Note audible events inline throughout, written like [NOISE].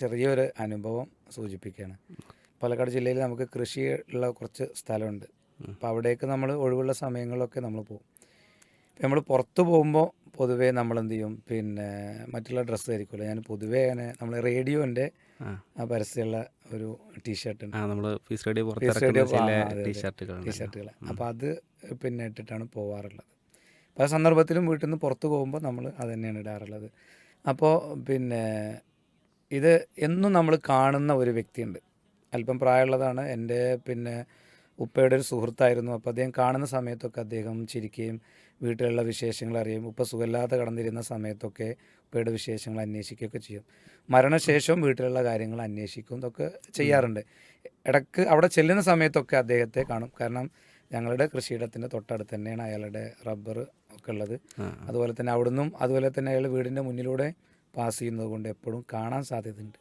ചെറിയൊരു അനുഭവം സൂചിപ്പിക്കുകയാണ് പാലക്കാട് ജില്ലയിൽ നമുക്ക് കൃഷി ഉള്ള കുറച്ച് സ്ഥലമുണ്ട്. അപ്പോൾ അവിടേക്ക് നമ്മൾ ഒഴിവുള്ള സമയങ്ങളിലൊക്കെ നമ്മൾ പോകും നമ്മൾ പുറത്ത് പോകുമ്പോൾ പൊതുവേ നമ്മൾ എന്ത് ചെയ്യും പിന്നെ മറ്റുള്ള ഡ്രസ്സ് ധരിക്കുമല്ലോ ഞാൻ പൊതുവേ അങ്ങനെ നമ്മൾ റേഡിയോന്റെ പരസ്യമുള്ള ഒരു ടീഷർട്ട് ടീഷർട്ടുകൾ അപ്പോൾ അത് പിന്നെ ഇട്ടിട്ടാണ് പോവാറുള്ളത്. പല സന്ദർഭത്തിലും വീട്ടിൽ നിന്ന് പുറത്ത് പോകുമ്പോൾ നമ്മൾ അത് തന്നെയാണ് ഇടാറുള്ളത്. അപ്പോൾ പിന്നെ ഇത് എന്നും നമ്മൾ കാണുന്ന ഒരു വ്യക്തിയുണ്ട്. അല്പം പ്രായമുള്ളതാണ്. എന്റെ പിന്നെ ഉപ്പയുടെ ഒരു സുഹൃത്തായിരുന്നു. അപ്പോൾ അദ്ദേഹം കാണുന്ന സമയത്തൊക്കെ അദ്ദേഹം ചിരിക്കുകയും വീട്ടിലുള്ള വിശേഷങ്ങൾ അറിയും ഉപ്പ സുഖമില്ലാതെ കടന്നിരുന്ന സമയത്തൊക്കെ ഉപ്പയുടെ വിശേഷങ്ങൾ അന്വേഷിക്കുകയൊക്കെ ചെയ്യും. മരണശേഷവും വീട്ടിലുള്ള കാര്യങ്ങൾ അന്വേഷിക്കും. ഇതൊക്കെ ചെയ്യാറുണ്ട്. ഇടയ്ക്ക് അവിടെ ചെല്ലുന്ന സമയത്തൊക്കെ അദ്ദേഹത്തെ കാണും. കാരണം ഞങ്ങളുടെ കൃഷിയിടത്തിന്റെ തൊട്ടടുത്ത് തന്നെയാണ് അയാളുടെ റബ്ബർ ഒക്കെ ഉള്ളത്. അതുപോലെ തന്നെ അവിടുന്നും അതുപോലെ തന്നെ അയാൾ വീടിന്റെ മുന്നിലൂടെ പാസ് ചെയ്യുന്നത് കൊണ്ട് എപ്പോഴും കാണാൻ സാധ്യതയുണ്ട്.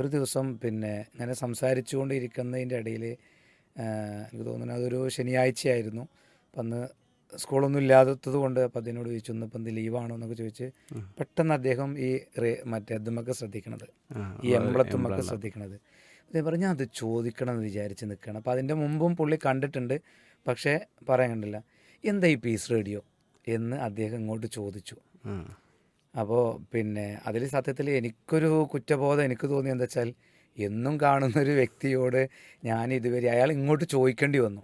ഒരു ദിവസം പിന്നെ ഇങ്ങനെ സംസാരിച്ചു കൊണ്ടിരിക്കുന്നതിന്റെ ഇടയിൽ എനിക്ക് തോന്നുന്നു അതൊരു ശനിയാഴ്ചയായിരുന്നു. അപ്പം അന്ന് സ്കൂളൊന്നും ഇല്ലാത്തത് കൊണ്ട് അപ്പം അതിനോട് ചോദിച്ചു ഒന്ന് ഇപ്പം എന്ത് ലീവാണോ? എന്നൊക്കെ ചോദിച്ച് പെട്ടെന്ന് അദ്ദേഹം ഈ റേ- മറ്റേ ഇതുമൊക്കെ ശ്രദ്ധിക്കണത്. ഈ എംബ്ലത്തുമൊക്കെ ശ്രദ്ധിക്കണത്. അതേ പറഞ്ഞാൽ അത് ചോദിക്കണം എന്ന് വിചാരിച്ച് നിൽക്കണം അപ്പോൾ അതിന്റെ മുമ്പും പുള്ളി കണ്ടിട്ടുണ്ട്. പക്ഷേ പറയാൻ കണ്ടില്ല. എന്താ ഈ പീസ് റേഡിയോ? എന്ന് അദ്ദേഹം ഇങ്ങോട്ട് ചോദിച്ചു. അപ്പോൾ പിന്നെ അതിൽ സത്യത്തിൽ എനിക്കൊരു കുറ്റബോധം എനിക്ക് തോന്നി എന്താ വെച്ചാൽ എന്നും കാണുന്ന ഒരു വ്യക്തിയോട് ഞാൻ ഇതുവരെ അയാൾ ഇങ്ങോട്ട് ചോദിക്കേണ്ടി വന്നു.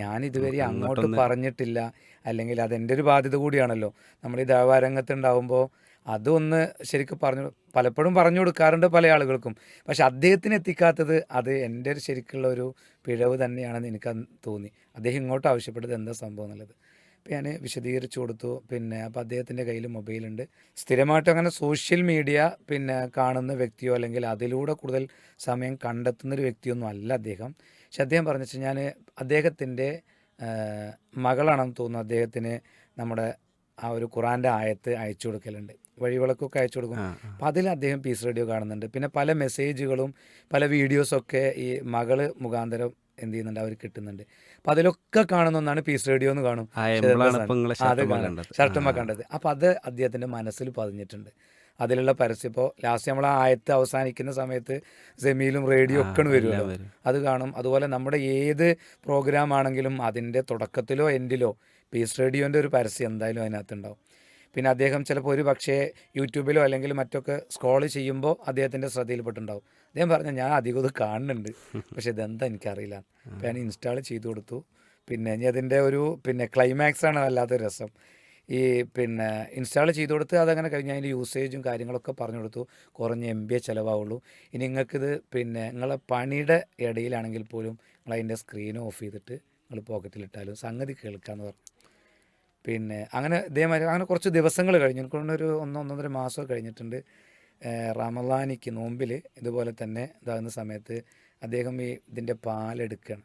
ഞാൻ ഇതുവരെ അങ്ങോട്ട് പറഞ്ഞിട്ടില്ല. അല്ലെങ്കിൽ അതെന്റെ ഒരു ബാധ്യത കൂടിയാണല്ലോ. നമ്മൾ ഈ ദേവാരംഗത്ത് ഉണ്ടാവുമ്പോൾ അതൊന്ന് ശരിക്കും പറഞ്ഞു പലപ്പോഴും പറഞ്ഞു കൊടുക്കാറുണ്ട് പല ആളുകൾക്കും. പക്ഷെ അദ്ദേഹത്തിന് എത്തിക്കാത്തത് അത് എന്റെ ഒരു ശരിക്കുള്ള ഒരു പിഴവ് തന്നെയാണെന്ന് എനിക്ക് തോന്നി. അദ്ദേഹം ഇങ്ങോട്ട് ആവശ്യപ്പെട്ടത് എന്താ സംഭവം എന്നുള്ളത്? ഞാൻ വിശദീകരിച്ചു കൊടുത്തു. പിന്നെ അപ്പോൾ അദ്ദേഹത്തിന്റെ കയ്യിൽ മൊബൈലുണ്ട്. സ്ഥിരമായിട്ട് അങ്ങനെ സോഷ്യൽ മീഡിയ പിന്നെ കാണുന്ന വ്യക്തിയോ അല്ലെങ്കിൽ അതിലൂടെ കൂടുതൽ സമയം കണ്ടെത്തുന്നൊരു വ്യക്തിയൊന്നും അല്ല അദ്ദേഹം. പക്ഷെ അദ്ദേഹം പറഞ്ഞു വെച്ചാൽ ഞാൻ അദ്ദേഹത്തിന്റെ മകളാണെന്ന് തോന്നുന്നു അദ്ദേഹത്തിന് നമ്മുടെ ആ ഒരു ഖുറാന്റെ ആയത്ത് അയച്ചു കൊടുക്കലുണ്ട്. വഴിവിളക്കൊക്കെ അയച്ചു കൊടുക്കും. അപ്പം അതിൽ അദ്ദേഹം പീസ് റേഡിയോ കാണുന്നുണ്ട്. പിന്നെ പല മെസ്സേജുകളും പല വീഡിയോസൊക്കെ ഈ മകൾ മുഖാന്തരം എന്ത് ചെയ്യുന്നുണ്ട്? അവർ കിട്ടുന്നുണ്ട്. അപ്പൊ അതിലൊക്കെ കാണുന്ന ഒന്നാണ് പീസ് റേഡിയോ എന്ന് കാണും. അത് ഷർട്ടുമ്മ കണ്ടത്. ഷർട്ടുമ്മ കണ്ടത്. അപ്പോൾ അത് അദ്ദേഹത്തിന്റെ മനസ്സിൽ പതിഞ്ഞിട്ടുണ്ട്. അതിലുള്ള പരസ്യം ഇപ്പോൾ ലാസ്റ്റ് നമ്മൾ ആ ആയത്ത് അവസാനിക്കുന്ന സമയത്ത് സെമിയിലും റേഡിയോ ഒക്കെ വരുമല്ലോ അത് കാണും. അതുപോലെ നമ്മുടെ ഏത് പ്രോഗ്രാം ആണെങ്കിലും അതിന്റെ തുടക്കത്തിലോ എൻഡിലോ പീസ് റേഡിയോന്റെ ഒരു പരസ്യം എന്തായാലും അതിനകത്തുണ്ടാവും. പിന്നെ അദ്ദേഹം ചിലപ്പോൾ ഒരു പക്ഷേ യൂട്യൂബിലോ അല്ലെങ്കിൽ മറ്റൊക്കെ സ്ക്രോൾ ചെയ്യുമ്പോൾ അദ്ദേഹത്തിന്റെ ശ്രദ്ധയിൽപ്പെട്ടുണ്ടാവും. അദ്ദേഹം പറഞ്ഞു ഞാൻ അധികം ഇത് കാണുന്നുണ്ട്. പക്ഷേ ഇതെന്താ എനിക്കറിയില്ല. അപ്പോൾ ഞാൻ ഇൻസ്റ്റാൾ ചെയ്തു കൊടുത്തു. പിന്നെ ഇനി അതിന്റെ ഒരു പിന്നെ ക്ലൈമാക്സ് ആണ് വല്ലാത്ത രസം. ഈ പിന്നെ ഇൻസ്റ്റാൾ ചെയ്ത് കൊടുത്ത് അതങ്ങനെ കഴിഞ്ഞ് അതിന്റെ യൂസേജും കാര്യങ്ങളൊക്കെ പറഞ്ഞു കൊടുത്തു. കുറഞ്ഞ എം ബി ചിലവാവുള്ളൂ. ഇനി നിങ്ങൾക്കിത് പിന്നെ നിങ്ങളെ പണിയുടെ ഇടയിലാണെങ്കിൽ പോലും നിങ്ങൾ അതിന്റെ സ്ക്രീൻ ഓഫ് ചെയ്തിട്ട് നിങ്ങൾ പോക്കറ്റിലിട്ടാലും സംഗതി കേൾക്കാമെന്ന് പറഞ്ഞു. പിന്നെ അങ്ങനെ ഇതേമാതിരി അങ്ങനെ കുറച്ച് ദിവസങ്ങൾ കഴിഞ്ഞു. എനിക്ക് തോന്നുന്നു ഒരു ഒന്ന് ഒന്നൊന്നര മാസം കഴിഞ്ഞിട്ടുണ്ട്. റമലാനിക്ക് നോമ്പിൽ ഇതുപോലെ തന്നെ ഇതാകുന്ന സമയത്ത് അദ്ദേഹം ഈ ഇതിന്റെ പാലെടുക്കുകയാണ്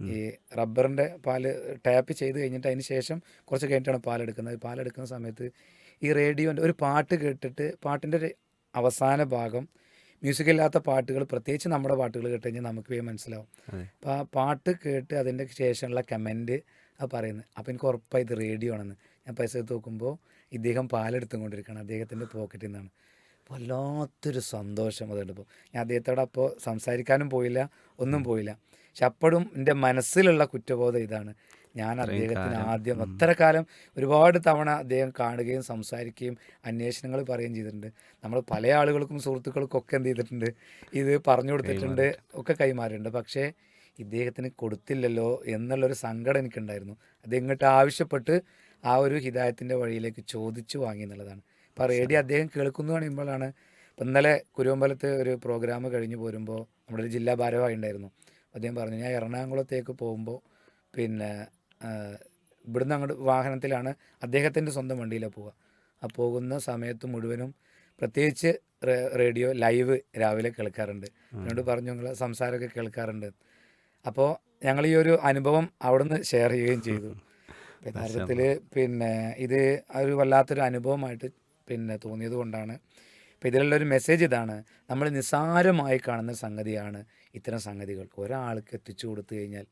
ഈ റബ്ബറിന്റെ പാൽ ടാപ്പ് ചെയ്ത് കഴിഞ്ഞിട്ട് അതിന് ശേഷം കുറച്ച് കഴിഞ്ഞിട്ടാണ് പാലെടുക്കുന്നത് ഈ പാലെടുക്കുന്ന സമയത്ത് ഈ റേഡിയോന്റെ ഒരു പാട്ട് കേട്ടിട്ട് പാട്ടിന്റെ ഒരു അവസാന ഭാഗം മ്യൂസിക് ഇല്ലാത്ത പാട്ടുകൾ പ്രത്യേകിച്ച് നമ്മുടെ പാട്ടുകൾ കേട്ട് കഴിഞ്ഞാൽ നമുക്ക് മനസ്സിലാവും. അപ്പോൾ ആ പാട്ട് കേട്ട് അതിന്റെ ശേഷമുള്ള കമന്റ് പറയുന്നത്. അപ്പോൾ എനിക്ക് ഉറപ്പായി ഇത് റേഡിയോ ആണെന്ന്. ഞാൻ പൈസ എടുത്ത് നോക്കുമ്പോൾ ഇദ്ദേഹം പാലെടുത്തുകൊണ്ടിരിക്കുകയാണ് അദ്ദേഹത്തിന്റെ പോക്കറ്റിൽ നിന്നാണ് വല്ലാത്തൊരു സന്തോഷം അതുണ്ടപ്പോൾ ഞാൻ അദ്ദേഹത്തോട് അപ്പോൾ സംസാരിക്കാനും പോയില്ല ഒന്നും പോയില്ല. പക്ഷെ അപ്പോഴും എന്റെ മനസ്സിലുള്ള കുറ്റബോധം ഇതാണ്. ഞാൻ അദ്ദേഹത്തിന് ആദ്യം അത്ര കാലം ഒരുപാട് തവണ അദ്ദേഹം കാണുകയും സംസാരിക്കുകയും അന്വേഷണങ്ങൾ പറയുകയും ചെയ്തിട്ടുണ്ട്. നമ്മൾ പല ആളുകൾക്കും സുഹൃത്തുക്കൾക്കും ഒക്കെ എന്ത് ചെയ്തിട്ടുണ്ട്? ഇത് പറഞ്ഞു കൊടുത്തിട്ടുണ്ട്. ഒക്കെ കൈമാറിയിട്ടുണ്ട്. പക്ഷേ ഇദ്ദേഹത്തിന് കൊടുത്തില്ലല്ലോ എന്നുള്ളൊരു സങ്കടം എനിക്കുണ്ടായിരുന്നു. അത് ഇങ്ങോട്ട് ആവശ്യപ്പെട്ട് ആ ഒരു ഹിദായത്തിന്റെ വഴിയിലേക്ക് ചോദിച്ചു വാങ്ങി എന്നുള്ളതാണ്. അപ്പോൾ റേഡിയോ അദ്ദേഹം കേൾക്കുന്നു പറയുമ്പോഴാണ് ഇപ്പം ഇന്നലെ കുരുവമ്പലത്ത് ഒരു പ്രോഗ്രാം കഴിഞ്ഞു പോരുമ്പോൾ നമ്മുടെ ഒരു ജില്ലാ ഭാരവാഹി ഉണ്ടായിരുന്നു. അദ്ദേഹം പറഞ്ഞു ഞാൻ എറണാകുളത്തേക്ക് പോകുമ്പോൾ പിന്നെ ഇവിടുന്ന് അങ്ങോട്ട് വാഹനത്തിലാണ് അദ്ദേഹത്തിന്റെ സ്വന്തം വണ്ടിയിലാണ് പോവുക. ആ പോകുന്ന സമയത്ത് മുഴുവനും പ്രത്യേകിച്ച് റേഡിയോ ലൈവ് രാവിലെ കേൾക്കാറുണ്ട്. എന്നോട് പറഞ്ഞു നിങ്ങൾ സംസാരമൊക്കെ കേൾക്കാറുണ്ട്. അപ്പോൾ ഞങ്ങൾ ഈ ഒരു അനുഭവം അവിടുന്ന് ഷെയർ ചെയ്യുകയും ചെയ്തു. [LAUGHS] യഥാർത്ഥത്തിൽ പിന്നെ ഇത് ഒരു വല്ലാത്തൊരു അനുഭവമായിട്ട് പിന്നെ തോന്നിയത് കൊണ്ടാണ്. അപ്പോൾ ഇതിലുള്ളൊരു മെസ്സേജ് ഇതാണ് നമ്മൾ നിസ്സാരമായി കാണുന്ന സംഗതിയാണ് ഇത്തരം സംഗതികൾ. ഒരാൾക്ക് എത്തിച്ചു കൊടുത്തു കഴിഞ്ഞാൽ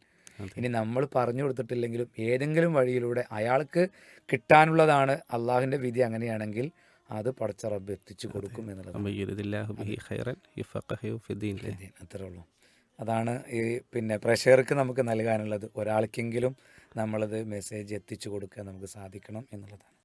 ഇനി നമ്മൾ പറഞ്ഞു കൊടുത്തിട്ടില്ലെങ്കിലും ഏതെങ്കിലും വഴിയിലൂടെ അയാൾക്ക് കിട്ടാനുള്ളതാണ് അള്ളാഹുവിന്റെ വിധി അങ്ങനെയാണെങ്കിൽ അത് പടച്ച റബ്ബ് എത്തിച്ചു കൊടുക്കും എന്നുള്ളത് അത്രേ ഉള്ളൂ. അതാണ് ഈ പിന്നെ പ്രഷർക്ക് നമുക്ക് നൽകാനുള്ളത്. ഒരാൾക്കെങ്കിലും നമ്മളത് മെസ്സേജ് എത്തിച്ചു കൊടുക്കാൻ നമുക്ക് സാധിക്കണം എന്നുള്ളതാണ്.